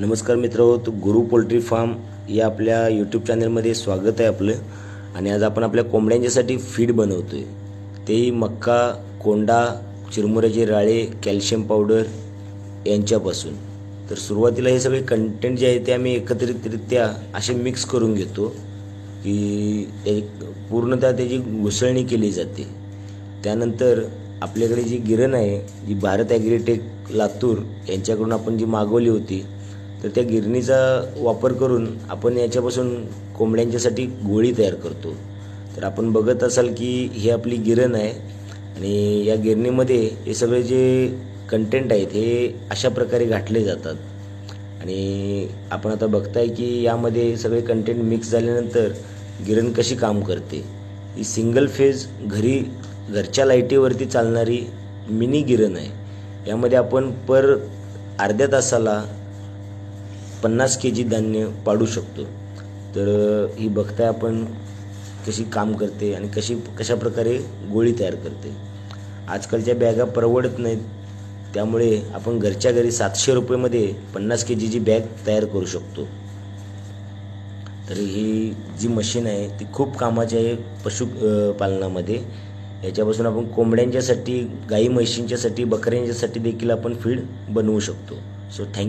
नमस्कार मित्र तो गुरु पोल्ट्री फार्म या आपल्या यूट्यूब चॅनलमध्ये स्वागत आहे आपलं. आणि आज आपण आपल्या कोंबड्यांच्यासाठी फीड बनवतोय. तेही मक्का कोंडा चिरमुऱ्याचे राळे कॅल्शियम पावडर यांच्यापासून. तर सुरुवातीला हे सगळे कंटेंट जे आहे ते आम्ही एकत्रितरित्या असे मिक्स करून घेतो की एक पूर्णतः त्याची घुसळणी केली जाते. त्यानंतर आपल्याकडे जी गिरण आहे जी भारत ॲग्रीटेक लातूर यांच्याकडून आपण जी मागवली होती तर त्या गिरणीचा वापर करून आपण याच्यापासून कोंबड्यांच्यासाठी गोळी तयार करतो. तर आपण बघत असाल की ही आपली गिरण आहे आणि या गिरणीमध्ये हे सगळे जे कंटेंट आहेत हे अशा प्रकारे घातले जातात. आणि आपण आता बघताय की यामध्ये सगळे कंटेंट मिक्स झाल्यानंतर गिरण कशी काम करते? ही सिंगल फेज घरी घरच्या लाईटीवरती चालणारी मिनी गिरण आहे. यामध्ये आपण पर अर्ध्या तासाला पन्नास के जी धान्य पाडू शकतो. तर ही बघताय आपण कशी काम करते आणि कशी कशा प्रकारे गोळी तयार करते. आजकालच्या बॅगा परवडत नाहीत. त्यामुळे आपण घरच्या घरी सातशे रुपयेमध्ये पन्नास के जीची बॅग तयार करू शकतो. तर ही जी मशीन आहे ती खूप कामाची आहे पशु पालनामध्ये. याच्यापासून आपण कोंबड्यांच्यासाठी गाई म्हशींच्यासाठी बकऱ्यांच्यासाठी देखील आपण फीड बनवू शकतो. So thank you